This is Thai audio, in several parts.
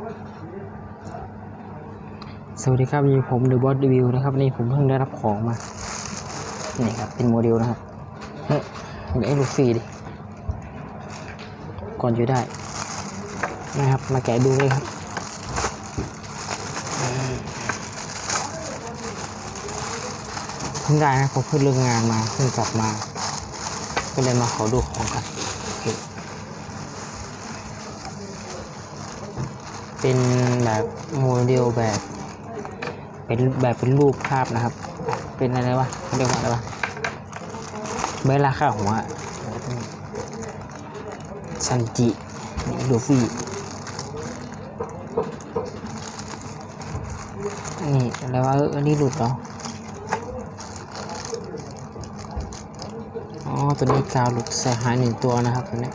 สวัสดีครับอยู่ผมเดอะบอสรีวิวนะครับนี่ผมเพิ่งได้รับของมา นี่ครับ เป็นโมเดลนะครับเฮ้ยเอ็กซ์ลูฟี่ดิ ก่อนอยู่ได้ นะครับ มาแกะดูเลยครับเพิ่งได้นะผมเพิ่งเลิกงานมาเพิ่งกลับมา ก็เลยมาขอดูของกัน เป็นแบบโมเดลแบบ เป็นแบบเป็นรูปภาพนะครับ เป็นอะไรวะเรียกว่าอะไรวะใบลาค่าหัวซันจิลูฟี่นี่อะไรวะเอออันนี้หลุดเหรออ๋อตัวนี้กาวหลุดใส่หายหนึ่งตัวนะครับตัวนี้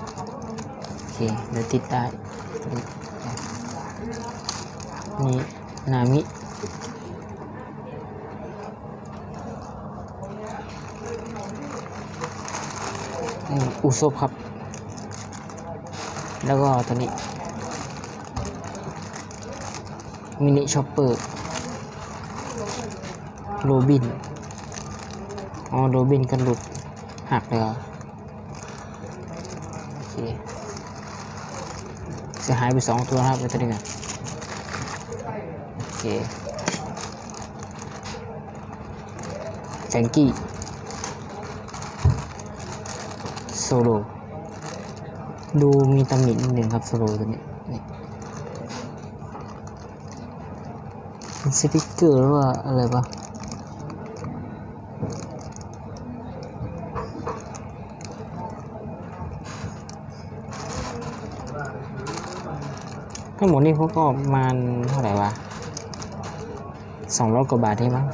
โอเคเดี๋ยวติดได้ ตัวนี้นี่นามิอุซบครับ แล้วก็ตัวนี้ มินิช็อปเปอร์ โรบิน อ๋อ โรบินกันหลุด หักเลยอโอเคจะหายไปสองตัวครับไปตัวนี้กัน แฟงกี้โซโลดูมีตำหนินิดหนึ่งครับโซโลตัวนี้สติกเกอร์หรือว่าอะไรปะทั้งหมดนี่พวกก็ประมาณเท่าไหร่วะ สองร้อยกว่าบาทได้มั้ง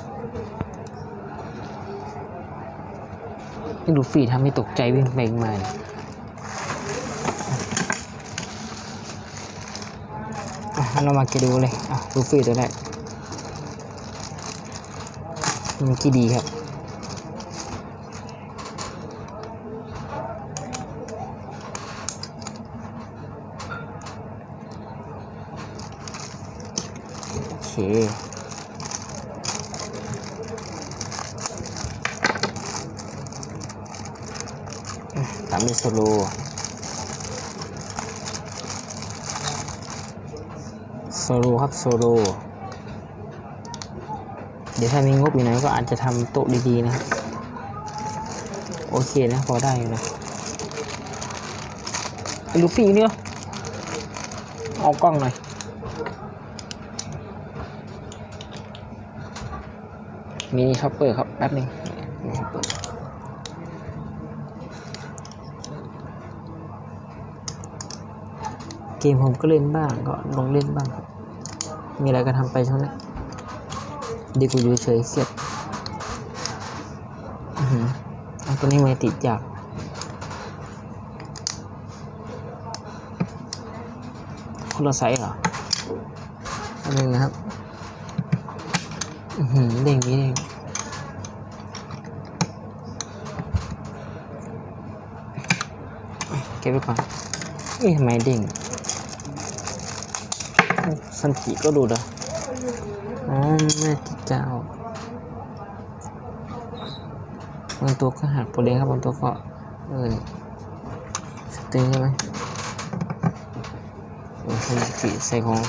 นี่ลูฟี่ทำให้ตกใจวิ่งไปวิ่งมาเนี่ยอะเรามาเกดูเลย อะลูฟี่ตัวแรกมันกี่ดีครับโอเค ตามด้วยโซโลโซโลครับโซโลเดี๋ยวถ้ามีงบอยู่ไหนก็อาจจะทำโต๊ะดีๆนะครับโอเคนะพอได้อยู่นะลูฟี่เนี่ยเอากล้องหน่อยมินิช็อปเปอร์ครับแป๊บหนึงมินิช็อปเปอร์ เกมผมก็เล่นบ้างก็ลงเล่นบ้างครับ มีอะไรก็ทำไปเท่านั้นดีกว่าอยู่เฉยเครียดเอาตัวนี้ไม่ติดยากคนละไซส์เหรออันนึงนะครับอือหือเด้งนี้เองเก็บไว้ก่อนเอ้ยทำไมเด้ง สันจิก็ดูดอะอ๋อไม่ติดกาวบางตัวก็หักโปรเดงครับบางตัวก็เออสตึงใช่ไหมโอ้สันจิใส่ของ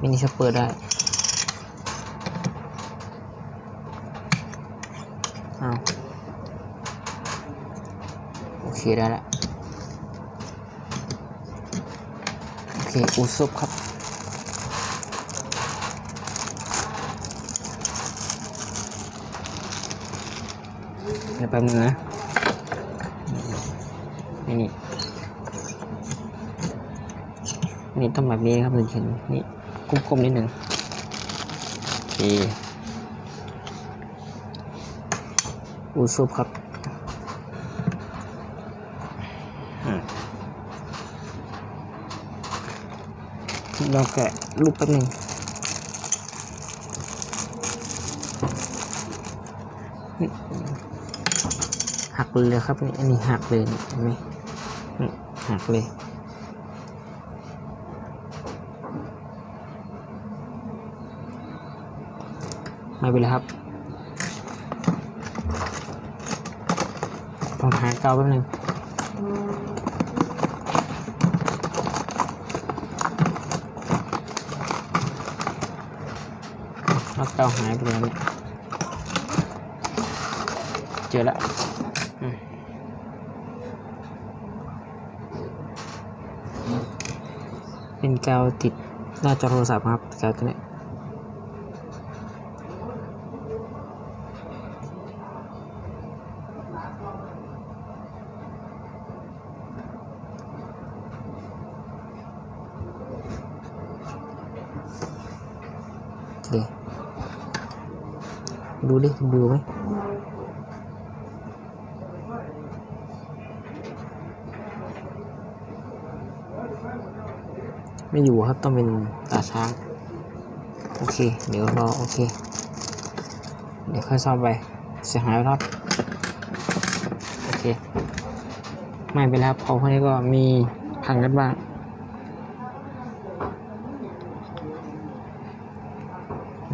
มินิช็อปเปอร์ได้เอาโอเคได้ละโอเคอุซบครับ เดี๋ยวแป๊บนึงนะนี่นี่นี่ต้องแบบนี้ครับถึงเห็นนี่กลมๆนิดหนึ่งโอเคอูซุปครับอืมลองแกะรูปแป๊บนึง เลยครับนี่อันนี้หักเลยเห็นไหมหักเลยมาไปเลยครับต้องหาเกาแป๊บนึงเอาเกาหายไปแล้วเจอแล้ว เป็นกาวติดหน้าจอโทรศัพท์ครับกาวตัวนี้ยโอเคดูดิดูไหม ไม่อยู่ครับต้องเป็นตาช้าง โอเค เดี๋ยวรอ โอเค เดี๋ยวค่อยซ่อมไป เสียหายครับ โอเค ไม่เป็นไรครับของพวกนี้ก็มีพังกันบ้าง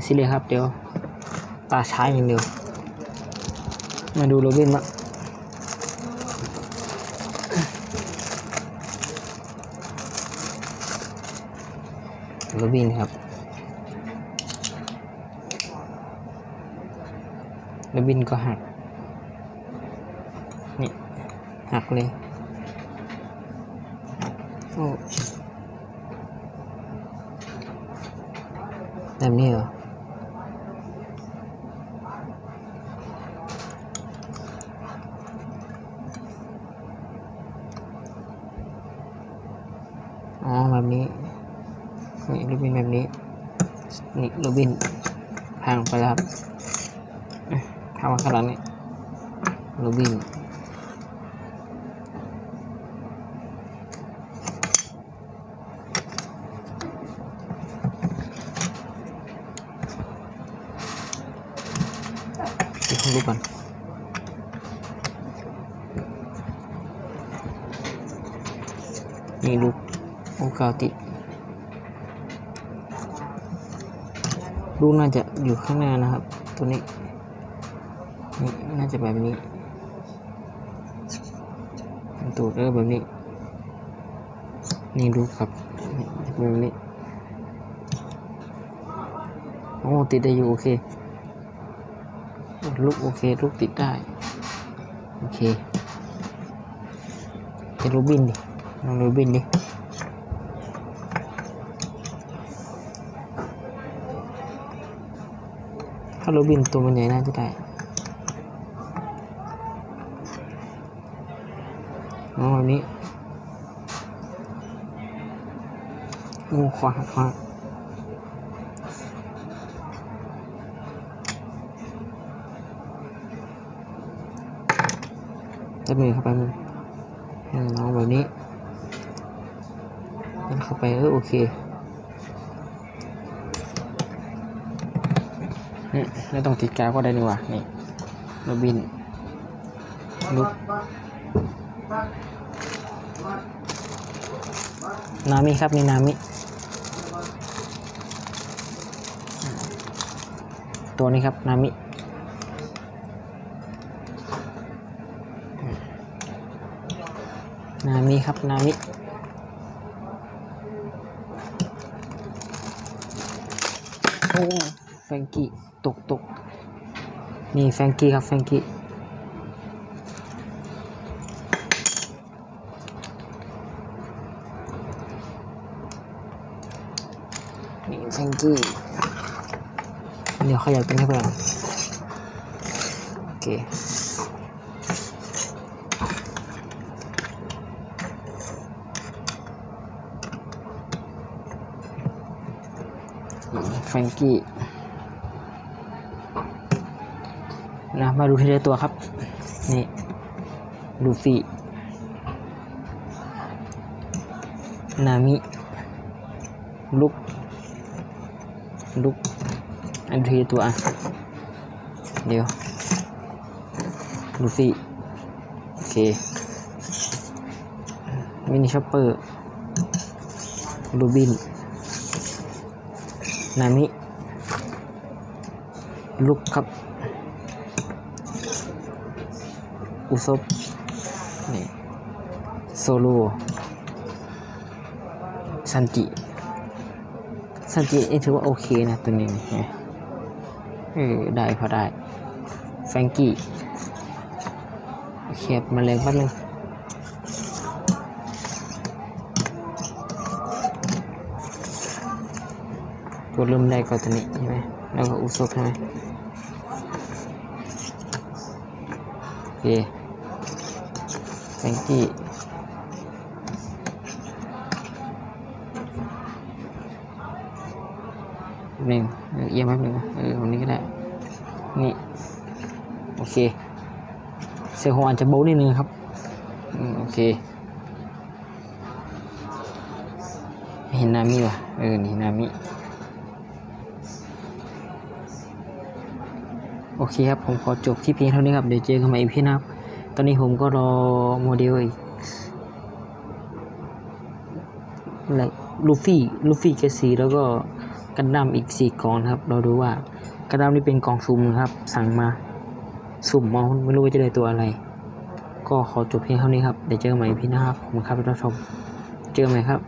สิเลยครับ เดี๋ยวตาช้างอย่างเดียวมาดูโรบินบ้าง โรบินครับโรบินก็หัก นี่ หักเลย โอ้แบบนี้เหรออ๋อแบบนี้ นี่โรบินแบบนี้ นี่โรบินพังไปแล้วครับทำมาข้างหลังนี่โรบินเดี๋ยวผมดูก่อนนี่ลูกโอกาติ ลูกน่าจะอยู่ข้างหน้านะครับ ตัวนี้นี่น่าจะแบบนี้ตูดเออแบบนี้ นี่ลูกครับนี่แบบนี้โอ้ติดได้อยู่โอเคลูกโอเคลูกติดได้ โอเคเป็นโรบินดิลองโรบินดิาโราบินตัวมันใหญ่น่าจะได้อ๋อแบบนี้โอ้ขวาขวาจะมือเข้าไปมือให้น้องแบบนี้ยันเข้าไปเออโอเค ไม่ต้องติดกาวก็ได้นี่ว่านี่โรบินลุกนามิครับนี่นามิ ตัวนี้ครับนามินามิครับนามิโอ้ แฟงกี้ตกตกนี่แฟงกี้ครับแฟงกี้นี่แฟงกี้เดี๋ยวขยับเป็นให้เพื่อนโอเคแฟงกี้ นะมาดูทีละตัวครับ นี่ลูฟี่นามิลุกลุกอันทีละตัวอะเดี๋ยวลูฟี่โอเคมินิชอปเปอร์ลูบินนามิลุกครับ อุซบนี่โซโลซันจิซันจินี่ถือว่าโอเคนะตัวนี้เออได้พอได้ แฟงกี้เคครับมาเลยแป๊บนึงตัวเริ่มได้ก็ตัวนี้ใช่ไหมแล้วก็อุซบใช่ไหมโอเค แฟงกี้หนึ่งเออเอียงแป๊บนึงเออวันนี้ก็ได้ นี่ โอเค เซลล์องอาจจะโบะนิดนึงครับอืมโอเคไม่เห็นนามิว่ะ เออ นี่นามิ โอเคครับ ผมขอจบที่เพียงเท่านี้ครับ เดี๋ยวเจอกันใหม่อีพีหนะครับ ตอนนี้ผมก็รอโมเดลอีกอะไรลูฟี่ลูฟี่แค่สีแล้วก็กันดั้มอีกสี่กองครับ เราดูว่ากันดั้มนี่เป็นกองซุ่มนะครับ สั่งมาสุ่มมาไม่รู้ว่าจะได้ตัวอะไร ก็ขอจบเพียงเท่านี้ครับเดี๋ยวเจอกันใหม่พี่นะครับผมครับท่านผู้ชม เจอกันใหม่ครับ